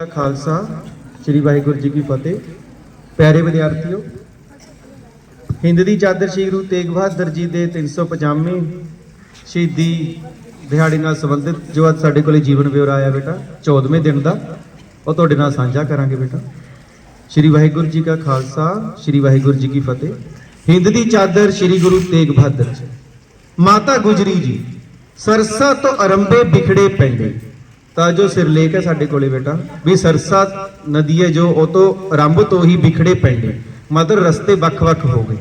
ਖਾਲਸਾ, ਸ੍ਰੀ ਵਾਹਿਗੁਰੂ ਜੀ ਕੀ ਫਤਿਹ। ਪਿਆਰੇ ਵਿਦਿਆਰਥੀਓ, ਹਿੰਦ ਦੀ ਚਾਦਰ ਸ੍ਰੀ ਗੁਰੂ ਤੇਗ ਬਹਾਦਰ ਜੀ ਦੇ 350ਵੇਂ ਸ਼ਹੀਦੀ ਦਿਹਾੜੇ ਨਾਲ ਸੰਬੰਧਿਤ ਜੋ ਅੱਜ ਸਾਡੇ ਕੋਲੇ ਜੀਵਨ ਵਿਵਰ ਆਇਆ ਬੇਟਾ 14ਵੇਂ ਦਿਨ ਦਾ, ਉਹ ਤੁਹਾਡੇ ਨਾਲ ਸਾਂਝਾ ਕਰਾਂਗੇ ਬੇਟਾ। ਸ੍ਰੀ ਵਾਹਿਗੁਰੂ ਜੀ ਕਾ ਖਾਲਸਾ, ਸ੍ਰੀ ਵਾਹਿਗੁਰੂ ਜੀ ਕੀ ਫਤਿਹ। ਹਿੰਦ ਦੀ ਚਾਦਰ ਸ੍ਰੀ ਗੁਰੂ ਤੇਗ ਬਹਾਦਰ ਜੀ। ਮਾਤਾ ਗੁਜਰੀ ਜੀ, ਸਰਸਾ ਤੋਂ ਅਰੰਭੇ ਵਿਖੜੇ ਪੈਂਦੇ। ਤਾਂ ਜੋ ਸਿਰਲੇਖ ਹੈ ਸਾਡੇ ਕੋਲੇ ਬੇਟਾ, ਵੀ ਸਰਸਾ ਨਦੀ ਹੈ ਜੋ ਉਹ ਤੋਂ ਆਰੰਭ ਤੋਂ ਹੀ ਵਿਖੜੇ ਪੈਂਦੇ ਮਦਰ ਰਸਤੇ ਵੱਖ-ਵੱਖ ਹੋ ਗਏ।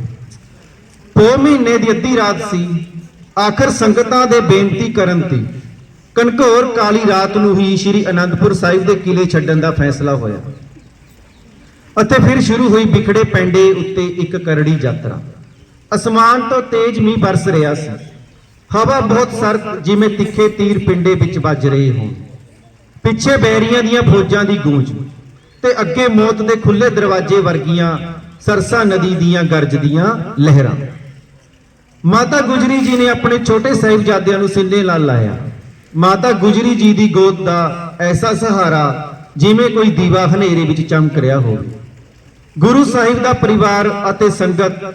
ਪੋ ਮਹੀਨੇ ਦੀ ਅੱਧੀ ਰਾਤ ਸੀ। ਆਖਰ ਸੰਗਤਾਂ ਦੇ ਬੇਨਤੀ ਕਰਨ ਤੇ ਕਨਕੌਰ ਕਾਲੀ ਰਾਤ ਨੂੰ ਹੀ ਸ੍ਰੀ ਅਨੰਦਪੁਰ ਸਾਹਿਬ ਦੇ ਕਿਲੇ ਛੱਡਣ ਦਾ ਫੈਸਲਾ ਹੋਇਆ। ਅਤੇ ਫਿਰ ਸ਼ੁਰੂ ਹੋਈ ਵਿਖੜੇ ਪੈਂਡੇ ਉੱਤੇ ਇੱਕ ਕਰੜੀ ਯਾਤਰਾ। ਅਸਮਾਨ ਤੋਂ ਤੇਜ਼ ਮੀਂਹ ਬਰਸ ਰਿਹਾ ਸੀ। ਹਵਾ ਬਹੁਤ ਸਰਦ, ਜਿਵੇਂ ਤਿੱਖੇ ਤੀਰ ਪਿੰਡੇ ਵਿੱਚ ਵੱਜ ਰਹੇ ਹੋਣ। ਪਿੱਛੇ ਬੈਰੀਆਂ ਦੀਆਂ ਫੌਜਾਂ ਦੀ ਗੂੰਜ। ਤੇ ਅੱਗੇ ਮੌਤ ਦੇ ਖੁੱਲੇ ਦਰਵਾਜ਼ੇ ਵਰਗੀਆਂ ਸਰਸਾ ਨਦੀ ਦੀਆਂ ਗਰਜਦੀਆਂ ਲਹਿਰਾਂ। ਮਾਤਾ ਗੁਜਰੀ ਜੀ ਨੇ ਆਪਣੇ ਛੋਟੇ ਸਾਹਿਬਜ਼ਾਦਿਆਂ ਨੂੰ ਸਿੰਨੇ ਨਾਲ ਲਾਇਆ। ਮਾਤਾ ਗੁਜਰੀ ਜੀ ਦੀ ਗੋਦ ਦਾ ਐਸਾ ਸਹਾਰਾ ਜਿਵੇਂ ਕੋਈ ਦੀਵਾ ਹਨੇਰੇ ਵਿੱਚ ਚਮਕ ਰਿਹਾ ਹੋਵੇ। ਗੁਰੂ ਸਾਹਿਬ ਦਾ ਪਰਿਵਾਰ ਅਤੇ ਸੰਗਤ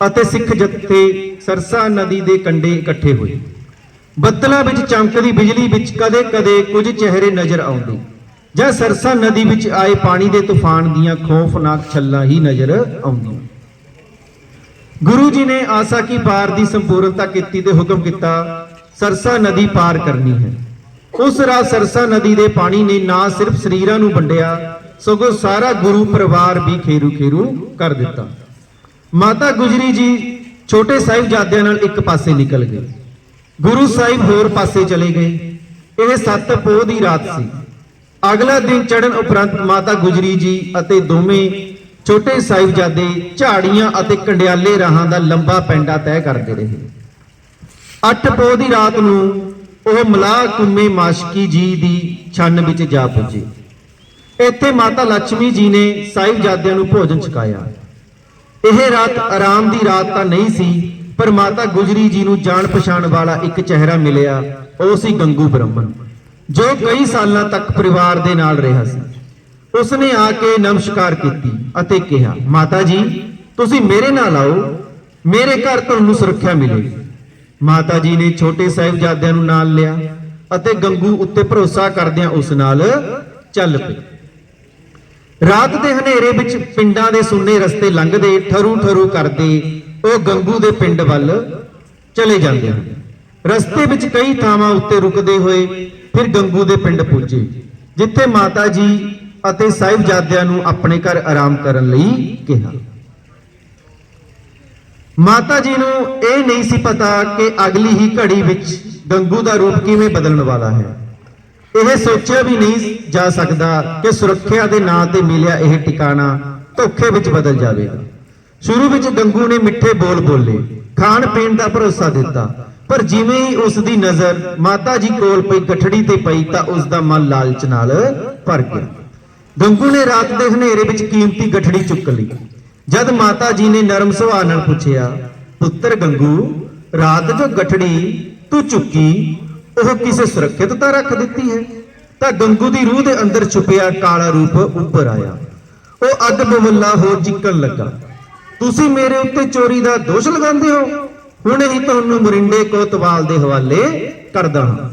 ਅਤੇ ਸਿੱਖ ਜਥੇ ਸਰਸਾ ਨਦੀ ਦੇ ਕੰਢੇ ਇਕੱਠੇ ਹੋਏ। ਬੱਦਲਾਂ ਵਿੱਚ ਚਮਕਦੀ ਬਿਜਲੀ ਵਿੱਚ ਕਦੇ-ਕਦੇ ਕੁਝ ਚਿਹਰੇ ਨਜ਼ਰ ਆਉਂਦੇ। ਜਾਂ ਸਰਸਾ ਨਦੀ ਵਿੱਚ ਆਏ ਪਾਣੀ ਦੇ ਤੂਫਾਨ ਦੀਆਂ ਖੌਫਨਾਕ ਛੱਲਾਂ ਹੀ ਨਜ਼ਰ ਆਉਂਦੀਆਂ। ਗੁਰੂ ਜੀ ਨੇ ਆਸਾ ਕੀ ਪਾਰ ਦੀ ਸੰਪੂਰਨਤਾ ਕੀਤੀ ਤੇ ਹੁਕਮ ਕੀਤਾ, ਸਰਸਾ ਨਦੀ ਪਾਰ ਕਰਨੀ ਹੈ। ਉਸ ਰਾਤ ਸਰਸਾ ਨਦੀ ਦੇ ਪਾਣੀ ਨੇ ਨਾ ਸਿਰਫ ਸਰੀਰਾਂ ਨੂੰ ਵੰਡਿਆ, ਸਗੋਂ ਸਾਰਾ ਗੁਰੂ ਪਰਿਵਾਰ ਵੀ ਖੇਰੂ ਖੇਰੂ ਕਰ ਦਿੱਤਾ। ਮਾਤਾ ਗੁਜਰੀ ਜੀ ਛੋਟੇ ਸਾਹਿਬਜ਼ਾਦਿਆਂ ਨਾਲ ਇੱਕ ਪਾਸੇ ਨਿਕਲ ਗਏ। ਗੁਰੂ ਸਾਹਿਬ ਹੋਰ ਪਾਸੇ ਚਲੇ ਗਏ। ਇਹ ਸੱਤ ਪੋਹ ਦੀ ਰਾਤ ਸੀ। ਅਗਲਾ ਦਿਨ ਚੜਨ ਉਪਰੰਤ ਮਾਤਾ ਗੁਜਰੀ ਜੀ ਅਤੇ ਦੋਵੇਂ ਛੋਟੇ ਸਾਹਿਬਜ਼ਾਦੇ ਝਾੜੀਆਂ ਅਤੇ ਕੰਡਿਆਲੇ ਰਾਹਾਂ ਦਾ ਲੰਬਾ ਪੈਂਡਾ ਤੈਅ ਕਰਦੇ ਰਹੇ। ਅੱਠ ਪੋਹ ਦੀ ਰਾਤ ਨੂੰ ਉਹ ਮਲਾਹ ਕੁੰਮੇ ਮਾਸ਼ਕੀ ਜੀ ਦੀ ਛੰਨ ਵਿੱਚ ਜਾ ਪੁੱਜੇ। ਇੱਥੇ ਮਾਤਾ ਲక్ష్ਮੀ ਜੀ ਨੇ ਸਾਹਿਬਜ਼ਾਦਿਆਂ ਨੂੰ ਭੋਜਨ ਛਕਾਇਆ। ਇਹ ਰਾਤ ਆਰਾਮ ਦੀ ਰਾਤ ਤਾਂ ਨਹੀਂ ਸੀ ਪਰ ਮਾਤਾ ਗੁਜਰੀ ਜੀ ਨੂੰ ਜਾਣ ਪਛਾਣ ਵਾਲਾ ਇੱਕ ਚਿਹਰਾ ਮਿਲਿਆ, ਉਹ ਸੀ ਗੰਗੂ ਬ੍ਰਹਮਣ ਜੋ ਕਈ ਸਾਲਾਂ ਤੱਕ ਪਰਿਵਾਰ ਦੇ ਨਾਲ ਰਿਹਾ ਸੀ। ਉਸਨੇ ਆ ਕੇ ਨਮਸਕਾਰ ਕੀਤੀ ਅਤੇ ਕਿਹਾ, ਮਾਤਾ ਜੀ, ਤੁਸੀਂ ਮੇਰੇ ਨਾਲ ਆਓ, ਮੇਰੇ ਘਰ ਤੁਹਾਨੂੰ ਸੁਰੱਖਿਆ ਮਿਲੇਗੀ ਮਾਤਾ ਜੀ ਨੇ ਛੋਟੇ ਸਾਹਿਬਜ਼ਾਦਿਆਂ ਨੂੰ ਨਾਲ ਲਿਆ ਅਤੇ ਗੰਗੂ ਉੱਤੇ ਭਰੋਸਾ ਕਰਦਿਆਂ ਉਸ ਨਾਲ ਚੱਲ ਪਈ ਰਾਤ ਦੇ ਹਨੇਰੇ ਵਿੱਚ ਪਿੰਡਾਂ ਦੇ ਸੁੰਨੇ ਰਸਤੇ ਲੰਘਦੇ ਠਰੂ ਠਰੂ ਕਰਦੇ ਉਹ ਗੰਗੂ ਦੇ ਪਿੰਡ ਵੱਲ ਚਲੇ ਜਾਂਦੇ ਹਨ। ਰਸਤੇ ਵਿੱਚ ਕਈ ਥਾਵਾਂ ਉੱਤੇ ਰੁਕਦੇ ਹੋਏ ਫਿਰ ਗੰਗੂ ਦੇ ਪਿੰਡ ਪੁੱਜੇ, ਜਿੱਥੇ ਮਾਤਾ ਜੀ ਅਤੇ ਸਾਹਿਬਜ਼ਾਦਿਆਂ ਨੂੰ ਆਪਣੇ ਘਰ ਆਰਾਮ ਕਰਨ ਲਈ ਕਿਹਾ। ਮਾਤਾ ਜੀ ਨੂੰ ਇਹ ਨਹੀਂ ਸੀ ਪਤਾ ਕਿ ਅਗਲੀ ਹੀ ਘੜੀ ਵਿੱਚ ਗੰਗੂ ਦਾ ਰੂਪ ਕਿਵੇਂ ਬਦਲਣ ਵਾਲਾ ਹੈ। ਇਹ ਸੋਚਿਆ ਵੀ ਨਹੀਂ ਜਾ ਸਕਦਾ ਕਿ ਸੁਰੱਖਿਆ ਦੇ ਨਾਂ ਤੇ ਮਿਲਿਆ ਇਹ ਟਿਕਾਣਾ ਧੋਖੇ ਵਿੱਚ ਬਦਲ ਜਾਵੇਗਾ। ਸ਼ੁਰੂ ਵਿੱਚ ਗੰਗੂ ਨੇ ਮਿੱਠੇ ਬੋਲ ਬੋਲੇ, ਖਾਣ ਪੀਣ ਦਾ ਭਰੋਸਾ ਦਿੱਤਾ। ਪਰ ਜਿਵੇਂ ਹੀ ਉਸ ਦੀ ਨਜ਼ਰ ਮਾਤਾ ਜੀ ਕੋਲ ਪਈ ਗਠੜੀ ਤੇ ਪਈ ਤਾਂ ਉਸ ਦਾ ਮਨ ਲਾਲਚ ਨਾਲ ਭਰ ਗਿਆ। ਗੰਗੂ ਨੇ ਰਾਤ ਦੇ ਹਨੇਰੇ ਵਿੱਚ ਕੀਮਤੀ ਗਠੜੀ ਚੁੱਕ ਲਈ। ਜਦ ਮਾਤਾ ਜੀ ਨੇ ਨਰਮ ਸੁਭਾਅ ਨਾਲ ਪੁੱਛਿਆ, ਪੁੱਤਰ ਗੰਗੂ ਰਾਤ ਜੋ ਗਠੜੀ ਤੂੰ ਚੁੱਕੀ, ਉਹ ਕਿਸੇ ਸੁਰੱਖਿਅਤ ਤਾਂ ਰੱਖ ਦਿੱਤੀ ਹੈ? ਤਾਂ ਗੰਗੂ ਦੀ ਰੂਹ ਦੇ ਅੰਦਰ ਛੁਪਿਆ ਕਾਲਾ ਰੂਪ ਉੱਪਰ ਆਇਆ। ਉਹ ਅੱਧ ਬਵੱਲਾ ਹੋ ਚਿੱਕਣ ਲੱਗਾ। ਤੁਸੀਂ ਮੇਰੇ ਉੱਤੇ ਚੋਰੀ ਦਾ ਦੋਸ਼ ਲਗਾਉਂਦੇ ਹੋ? ਹੁਣ ਹੀ ਤੁਹਾਨੂੰ ਮਰਿੰਡੇ ਕੋਤਵਾਲ ਦੇ ਹਵਾਲੇ ਕਰਦਾ ਹਾਂ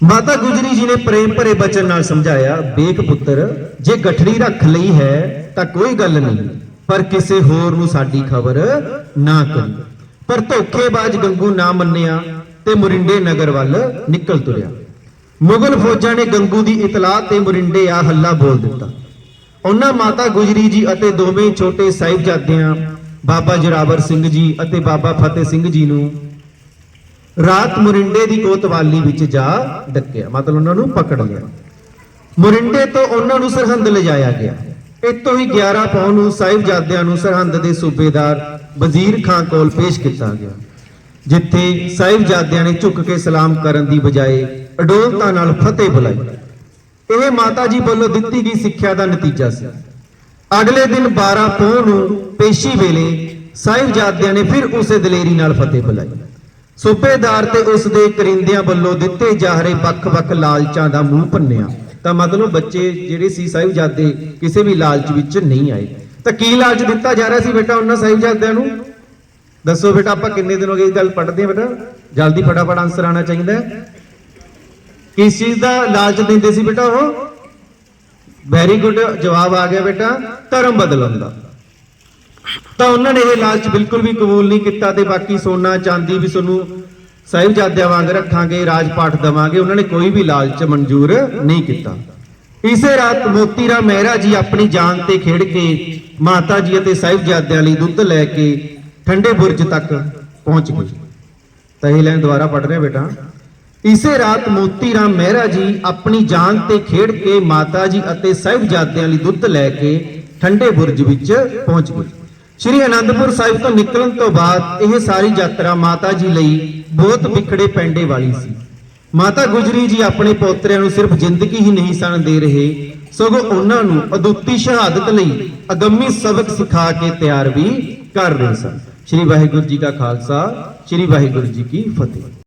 ਮਾਤਾ ਗੁਜਰੀ ਜੀ ਨੇ ਪ੍ਰੇਮ ਭਰੇ ਬਚਨ ਨਾਲ ਸਮਝਾਇਆ, ਬੇਕ ਪੁੱਤਰ, ਜੇ ਗਠੜੀ ਰੱਖ ਲਈ ਹੈ ਤਾਂ ਕੋਈ ਗੱਲ ਨਹੀਂ, ਪਰ ਕਿਸੇ ਹੋਰ ਨੂੰ ਸਾਡੀ ਖਬਰ ਨਾ ਕਰੀ। ਪਰ ਧੋਖੇਬਾਜ਼ ਗੰਗੂ ਨਾ ਮੰਨਿਆ ਤੇ ਮੁਰਿੰਡੇ ਨਗਰ ਵੱਲ ਨਿਕਲ ਤੁਰਿਆ। ਮੁਗਲ ਫੌਜਾਂ ਨੇ ਗੰਗੂ ਦੀ ਇਤਲਾਹ ਤੇ ਮੁਰਿੰਡੇ ਆ ਹੱਲਾ ਬੋਲ ਦਿੱਤਾ। ਉਹਨਾਂ ਮਾਤਾ ਗੁਜਰੀ ਜੀ ਅਤੇ ਦੋਵੇਂ ਛੋਟੇ ਸਾਹਿਬਜ਼ਾਦਿਆਂ, ਬਾਬਾ ਜਰਾਵਰ ਸਿੰਘ ਜੀ ਅਤੇ ਬਾਬਾ ਫਤਿਹ ਸਿੰਘ ਜੀ ਨੂੰ ਰਾਤ ਮੁਰਿੰਡੇ ਦੀ ਕੋਤਵਾਲੀ ਵਿੱਚ ਜਾ ਡੱਕਿਆ। ਮਤਲਬ ਉਹਨਾਂ ਨੂੰ ਪਕੜ ਲਿਆ। ਮੁਰਿੰਡੇ ਤੋਂ ਉਹਨਾਂ ਨੂੰ ਸਰਹੰਦ ਲਿਜਾਇਆ ਗਿਆ। ਇਤੋਂ ਹੀ 11 ਪੌਂ ਨੂੰ ਸਾਹਿਬਜ਼ਾਦਿਆਂ ਨੂੰ ਸਰਹੰਦ ਦੇ ਸੂਬੇਦਾਰ ਵਜ਼ੀਰ ਖਾਨ ਕੋਲ ਪੇਸ਼ ਕੀਤਾ ਗਿਆ, ਜਿੱਥੇ ਸਾਹਿਬਜ਼ਾਦਿਆਂ ਨੇ ਝੁੱਕ ਕੇ ਸਲਾਮ ਕਰਨ ਦੀ ਬਜਾਏ ਅਡੋਲਤਾ ਨਾਲ ਫਤਿਹ ਬੁਲਾਈ। ਇਹ ਮਾਤਾ ਜੀ ਵੱਲੋਂ ਦਿੱਤੀ ਗਈ ਸਿੱਖਿਆ ਦਾ ਨਤੀਜਾ ਸੀ। ਅਗਲੇ ਦਿਨ 12 ਪੋਹ ਨੂੰ ਪੇਸ਼ੀ ਵੇਲੇ ਸਾਹਿਬਜ਼ਾਦਿਆਂ ਨੇ ਫਿਰ ਉਸੇ ਦਲੇਰੀ ਨਾਲ ਫਤਿਹ ਬੁਲਾਈ। ਸੂਬੇਦਾਰ ਤੇ ਉਸ ਦੇ ਕਰਿੰਦਿਆਂ ਵੱਲੋਂ ਦਿੱਤੇ ਜਾ ਰਹੇ ਵੱਖ-ਵੱਖ ਲਾਲਚਾਂ ਦਾ ਮੂੰਹ ਭੰਨਿਆ ਤਾਂ ਮਤਲਬ ਬੱਚੇ ਜਿਹੜੇ ਸੀ ਸਾਹਿਬਜ਼ਾਦੇ ਕਿਸੇ ਵੀ ਲਾਲਚ ਵਿੱਚ ਨਹੀਂ ਆਏ। ਤਾਂ ਕੀ ਲਾਲਚ ਦਿੱਤਾ ਜਾ ਰਿਹਾ ਸੀ ਬੇਟਾ ਉਹਨਾਂ ਸਾਹਿਬਜ਼ਾਦਿਆਂ ਨੂੰ? ਦੱਸੋ ਬੇਟਾ, ਆਪਾਂ ਕਿੰਨੇ ਦਿਨ ਹੋ ਗਏ ਇਹ ਗੱਲ ਪੜ੍ਹਦੇ ਆ ਬੇਟਾ? ਜਲਦੀ ਫਟਾਫਟ ਆਨਸਰ ਆਣਾ ਚਾਹੀਦਾ ਕਿਸ ਚੀਜ਼ ਦਾ ਲਾਲਚ ਦਿੰਦੇ ਸੀ ਬੇਟਾ ਉਹ? ਵੈਰੀ ਗੁੱਡ ਜਵਾਬ ਆ ਗਿਆ ਬੇਟਾ, ਧਰਮ ਬਦਲਣ ਦਾ। ਤਾਂ ਉਹਨਾਂ ਨੇ ਇਹ ਲਾਲਚ ਬਿਲਕੁਲ ਵੀ ਕਬੂਲ ਨਹੀਂ ਕੀਤਾ ਤੇ ਬਾਕੀ ਸੋਨਾ, ਚਾਂਦੀ ਵੀ ਤੁਹਾਨੂੰ ਸਾਹਿਬਜ਼ਾਦਿਆਂ ਵਾਂਗ ਰੱਖਾਂਗੇ ਰਾਜ ਪਾਠ ਦਵਾਂਗੇ, ਉਹਨਾਂ ਨੇ ਕੋਈ ਵੀ ਲਾਲਚ ਮਨਜ਼ੂਰ ਨਹੀਂ ਕੀਤਾ। ਇਸੇ ਰਾਤ ਮੋਤੀ ਰਾਮ ਮਹਿਰਾ ਜੀ ਆਪਣੀ ਜਾਨ ਤੇ ਖੇਡ ਕੇ ਮਾਤਾ ਜੀ ਅਤੇ ਸਾਹਿਬਜ਼ਾਦਿਆਂ ਲਈ ਦੁੱਧ ਲੈ ਕੇ ਠੰਡੇ ਬੁਰਜ ਤੱਕ ਪਹੁੰਚ ਗਏ। ਤਾਂ ਇਹ ਲਾਈਨ ਦੁਬਾਰਾ ਪੜ੍ਹ ਰਿਹਾ ਬੇਟਾ। ਇਸੇ ਰਾਤ ਮੋਤੀ ਰਾਮ ਮਹਿਰਾ ਜੀ ਆਪਣੀ ਜਾਨ ਤੇ ਖੇਡ ਕੇ ਮਾਤਾ ਜੀ ਅਤੇ ਸਾਹਿਬਜ਼ਾਦਿਆਂ ਲਈ ਦੁੱਧ ਲੈ ਕੇ ਠੰਡੇ ਬੁਰਜ ਵਿੱਚ ਪਹੁੰਚ ਗਏ। ਸ਼੍ਰੀ ਅਨੰਦਪੁਰ ਸਾਹਿਬ ਤੋਂ ਨਿਕਲਣ ਤੋਂ ਬਾਅਦ ਇਹ ਸਾਰੀ ਯਾਤਰਾ ਮਾਤਾ ਜੀ ਲਈ ਬਹੁਤ ਵਿਖੜੇ ਪੈਂਡੇ ਵਾਲੀ ਸੀ। ਮਾਤਾ ਗੁਜਰੀ ਜੀ ਆਪਣੇ ਪੋਤਰਿਆਂ ਨੂੰ ਸਿਰਫ ਜ਼ਿੰਦਗੀ ਹੀ ਨਹੀਂ ਸਨ ਦੇ ਰਹੇ, ਸਗੋਂ ਉਹਨਾਂ ਨੂੰ ਅਦੁੱਤੀ ਸ਼ਹਾਦਤ ਲਈ ਅਗੰਮੀ ਸਬਕ ਸਿਖਾ ਕੇ ਤਿਆਰ ਵੀ ਕਰ ਰਹੇ ਸਨ। ਸ਼੍ਰੀ ਵਾਹਿਗੁਰੂ ਜੀ ਕਾ ਖਾਲਸਾ, ਸ਼੍ਰੀ ਵਾਹਿਗੁਰੂ ਜੀ ਕੀ ਫਤਿਹ।